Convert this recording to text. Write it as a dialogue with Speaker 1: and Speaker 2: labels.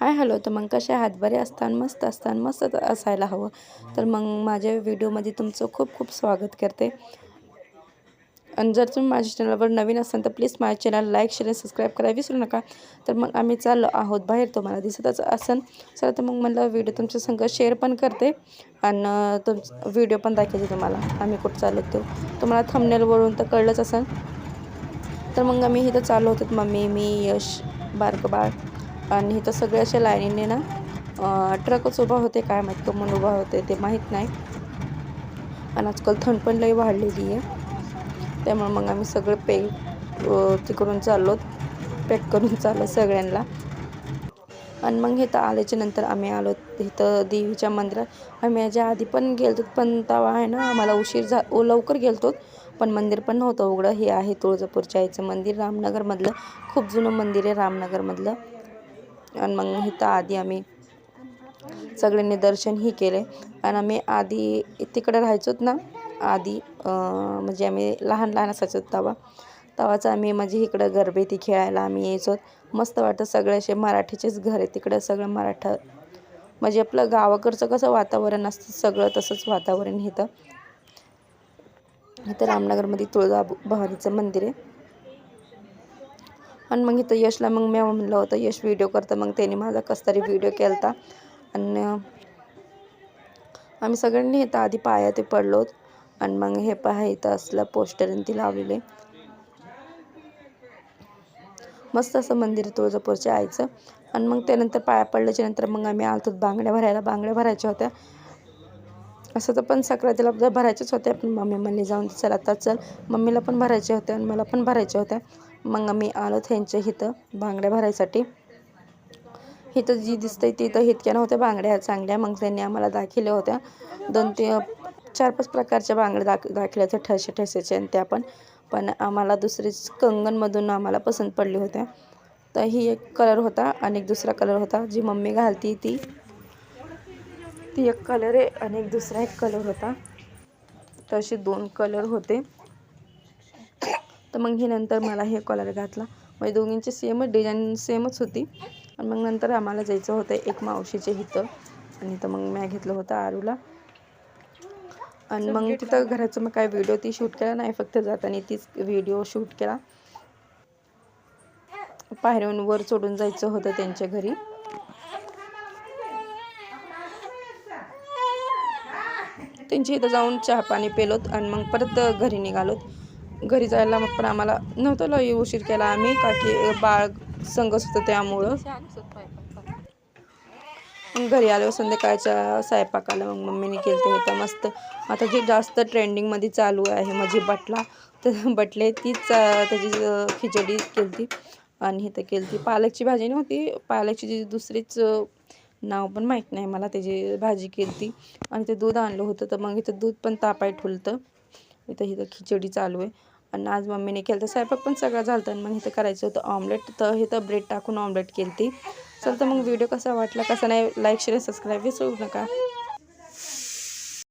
Speaker 1: Hi hello. तर मग कसे आहात? बरे असताना मस्त असताना मस्त असायला हवं. तर मग माझ्या व्हिडिओमध्ये तुमचं खूप खूप स्वागत करते. आणि जर तुम्ही माझ्या चॅनलवर नवीन असाल तर प्लीज माझ्या चॅनल लाईक शेअर सबस्क्राईब करायला विसरू नका. तर मग आम्ही चाललो आहोत बाहेर. तुम्हाला दिसतच असन. चला तर मग मला व्हिडिओ तुमच्या संग शेअर पण करते. आणि तुम व्हिडिओ पण दाखवायचे तुम्हाला. आम्ही कुठं चाललो तो तुम्हाला थंबनेलवरून तर कळलंच असेल तर मग आम्ही इथं चाललो होतो. मम्मी मी यश बारकं बाळ. आणि इथं सगळे असे लाईनीने ना ट्रकच उभा होते काय माहीत का म्हणून उभा होते ते माहीत नाही. आणि आजकाल थंड पण लई वाढलेली आहे. त्यामुळे मग आम्ही सगळं पे तिकडून चाललो पॅक करून चाललो सगळ्यांना. आणि मग इथं आल्याच्यानंतर आम्ही आलो इथं देवीच्या मंदिरात. आम्ही याच्या आधी पण गेलतो पण तवा आहे ना आम्हाला उशीर झा लवकर गेलतो. पण मंदिर पण नव्हतं उघडं. हे आहे तुळजापूरच्या आईचं मंदिर रामनगरमधलं. खूप जुनं मंदिर आहे रामनगरमधलं. आणि मग इथं आधी आम्ही सगळ्यांनी दर्शनही केले. आणि आम्ही आधी तिकडे राहायचोत ना आधी म्हणजे आम्ही लहान लहान असायचो तवा तवाचं आम्ही म्हणजे इकडं गरबेती खेळायला आम्ही यायचो मस्त वाटतं सगळे असे मराठीचेच घर आहे तिकडं सगळं मराठा म्हणजे आपलं गावाकडचं कसं वातावरण असतं सगळं तसंच वातावरण इथं. इथं रामनगरमध्ये तुळजा भवानीचं मंदिर आहे. आणि मग इथं यशला मग मी म्हणलं होतं यश व्हिडिओ करतं. मग त्याने माझा कस तरी व्हिडिओ केला होता आणि आम्ही सगळ्यांनी इथं आधी पाया ते पडलो आणि मग हे पहा इथं असलं पोस्टर ती लावलेले. मस्त असं मंदिर तुळजापूरच्या आईचं. आणि मग त्यानंतर पाया पडल्याच्या नंतर मग आम्ही आलतो बांगड्या भरायला. बांगड्या भरायच्या होत्या. असं तर पण सक्रातीला भरायच्याच होत्या पण मम्मी म्हणली जाऊन चल आता चल. मम्मीला पण भरायच्या होत्या आणि मला पण भरायच्या होत्या. मग आम्ही आलो त्यांच्या इथं बांगड्या भरायसाठी. इथं जी दिसतंय तिथं इतक्या नव्हत्या बांगड्या चांगल्या. मग त्यांनी आम्हाला दाखिल्या होत्या. दोन ते चार पाच प्रकारच्या बांगड्या दाख दाखल्या होत्या ठसे ठसेच्या आणि त्या पण. पण आम्हाला दुसरीच कंगनमधून आम्हाला पसंत पडली होत्या. तर ही एक कलर होता आणि एक दुसरा कलर होता. जी मम्मी घालती ती ती एक कलर आहे आणि एक दुसरा एक कलर होता. तर असे दोन कलर होते. तर मग हे नंतर मला हे कलर घातला. म्हणजे दोघींची सेमच डिझाईन सेमच होती. आणि मग नंतर आम्हाला जायचं होतं एक मावशीचे इथं. आणि इथं मग मी घेतलं होतं आरूला. आणि मग तिथं घराचं मग काय व्हिडिओ ती शूट केला नाही फक्त जाताना तीच व्हिडिओ शूट केला. पायऱ्याहून वर चढून जायचं होतं त्यांच्या घरी. त्यांच्या इथं जाऊन चहा पाणी पेलोत आणि मग परत घरी निघालोत. घरी जायला मग पण आम्हाला नव्हतं लई उशीर केला आम्ही का की बाळ संगच होतं त्यामुळं. मग घरी आलो संध्याकाळच्या स्वयंपाकाला मग मम्मीने केलं ते मस्त. आता जे जास्त ट्रेंडिंगमध्ये चालू आहे म्हणजे बटला तर बटले तीच त्याची खिचडी केली ती आणि तर केली ती पालकची भाजी नव्हती. पालकची जी दुसरीच नाव पण माहीत नाही मला त्याची भाजी केली ती आणि ते दूध आणलं होतं तर मग इथं दूध पण तापाय ठुलतं. इथं इथं खिचडी चालू आहे. आणि आज मम्मीने केलं तर स्वयंपाक पण सगळं झालं आणि मग इथं करायचं होतं ऑमलेट तर इथं ब्रेड टाकून ऑमलेट केली ती चल तर मग व्हिडिओ कसा वाटला कसा नाही लाईक शेअर सबस्क्राईब विसरू नका.